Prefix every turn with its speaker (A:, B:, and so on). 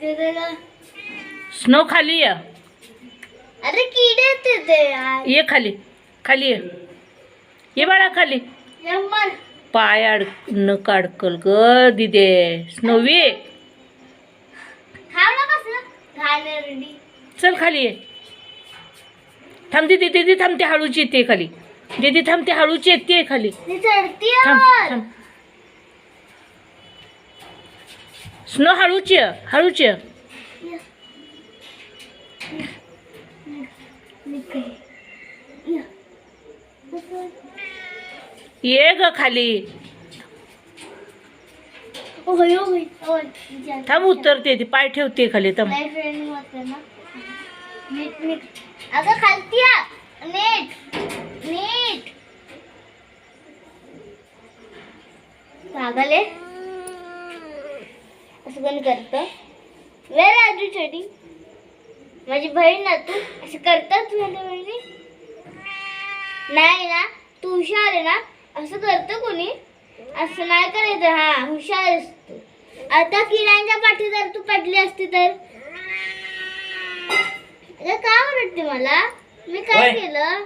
A: Snow खाली ये.
B: अरे किडे तिथे यार.
A: ये खाली खाली ये. ये बाळा खाली.
B: नंबर
A: पाय अडकन काडकल ग दिदे. स्नोवी चल खाली ये. थांब दीदी दीदी थांबते हळूची येते खाली. दीदी थांबते हळूची येते खाली.
B: ती चढती
A: थांब थांब. स्नो हळूची हळूच ये. ये ग खाली. थांब उतरते ती पाय ठेवते खाली थांब.
B: अगं खालती नीट नीट. पागल आहे असं कोण करतं वे राजू छोटी माझी बहीण ना तू. असं करतात माझ्या बहिणी? नाही ना तू हुशार आहे ना? असं करतं कोणी? असं नाही करायचं. हा हुशार आहेस तू आता किड्यांच्या पाठी जर तू पडली असती तर? का ओरडते मला? मी काय. केलं?